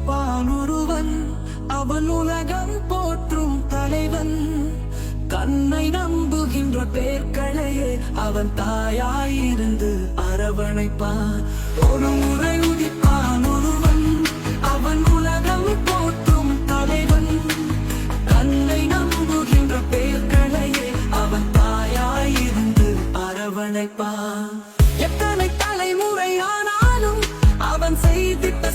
இருப்பான் ஒருவன். அவன் உலகம் போற்றும் தலைவன். தன்னை நம்புகின்ற பேர்களையே அவன் தாயாயிருந்து அரவணைப்பான். ஒரு முறை உதிப்பான் ஒருவன். அவன் உலகம் போற்றும் தலைவன். கண்ணை நம்புகின்ற பேர்களையே அவன் தாயாயிருந்து அரவணைப்பான். எத்தனை தலைமுறையானாலும் அவன் செய்திட்ட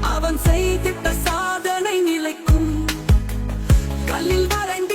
அவன் செய்திட்ட சாதனை நிலைக்கும். கல்லில் வரைந்த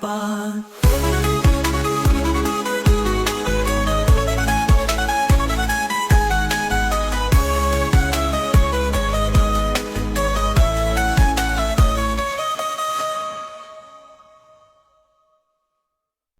ไป